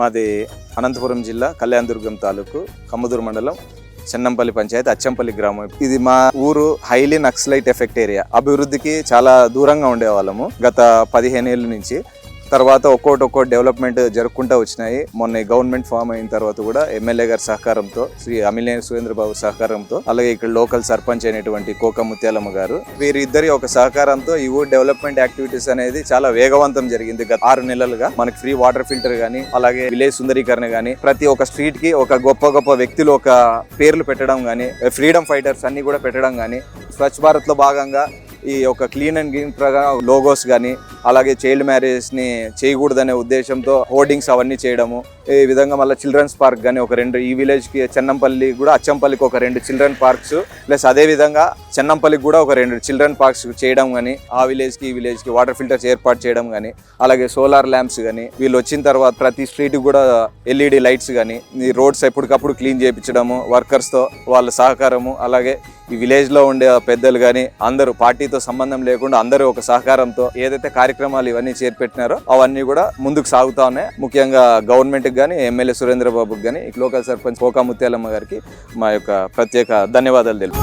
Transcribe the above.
మాది అనంతపురం జిల్లా కళ్యాణదుర్గం తాలూకు కమ్మదూరు మండలం చెన్నంపల్లి పంచాయతీ అచ్చంపల్లి గ్రామం. ఇది మా ఊరు హైలీ నక్సలైట్ ఎఫెక్ట్ ఏరియా. అభివృద్ధికి చాలా దూరంగా ఉండేవాళ్ళము. గత పదిహేను ఏళ్ళ నుంచి తర్వాత ఒక్కోటి ఒక్కోటి డెవలప్మెంట్ జరుపుకుంటూ వచ్చినాయి. మొన్న గవర్నమెంట్ ఫామ్ అయిన తర్వాత కూడా ఎమ్మెల్యే గారి సహకారంతో శ్రీ అమిలేని సురేంద్ర బాబు సహకారంతో అలాగే ఇక్కడ లోకల్ సర్పంచ్ అయినటువంటి కోక ముత్యాలమ్మ గారు వీరిద్దరి ఒక సహకారంతో ఈ ఊరు డెవలప్మెంట్ యాక్టివిటీస్ అనేది చాలా వేగవంతం జరిగింది గత ఆరు నెలలుగా. మనకి ఫ్రీ వాటర్ ఫిల్టర్ గానీ అలాగే విలేజ్ సుందరీకరణ గానీ ప్రతి ఒక్క స్ట్రీట్కి ఒక గొప్ప గొప్ప వ్యక్తులు ఒక పేర్లు పెట్టడం గానీ ఫ్రీడమ్ ఫైటర్స్ అన్ని కూడా పెట్టడం గానీ స్వచ్ఛ భారత్లో భాగంగా ఈ యొక్క క్లీన్ అండ్ గ్రీన్ ప్రకారం లోగోస్ కానీ అలాగే చైల్డ్ మ్యారేజ్ని చేయకూడదనే ఉద్దేశంతో హోర్డింగ్స్ అవన్నీ చేయడము. ఈ విధంగా మళ్ళీ చిల్డ్రన్స్ పార్క్ కానీ ఒక రెండు ఈ విలేజ్కి చెన్నంపల్లి కూడా అచ్చంపల్లికి ఒక రెండు చిల్డ్రన్ పార్క్స్ ప్లస్ అదే విధంగా చెన్నంపల్లికి కూడా ఒక రెండు చిల్డ్రన్ పార్క్స్ చేయడం కానీ ఆ విలేజ్కి ఈ విలేజ్కి వాటర్ ఫిల్టర్స్ ఏర్పాటు చేయడం కానీ అలాగే సోలార్ ల్యాంప్స్ కానీ వీళ్ళు వచ్చిన తర్వాత ప్రతి స్ట్రీట్ కూడా ఎల్ఈడి లైట్స్ కానీ ఈ రోడ్స్ ఎప్పటికప్పుడు క్లీన్ చేయించడము వర్కర్స్తో వాళ్ళ సహకారము అలాగే ఈ విలేజ్లో ఉండే పెద్దలు కానీ అందరూ పార్టీతో సంబంధం లేకుండా అందరూ ఒక సహకారంతో ఏదైతే కార్యక్రమాలు ఇవన్నీ చేర్పెట్టినారో అవన్నీ కూడా ముందుకు సాగుతా ఉన్నాయి. ముఖ్యంగా గవర్నమెంట్కి కానీ ఎమ్మెల్యే సురేంద్ర బాబుకి కానీ లోకల్ సర్పంచ్ కోకా ముత్యాలమ్మ గారికి మా యొక్క ప్రత్యేక ధన్యవాదాలు తెలుపు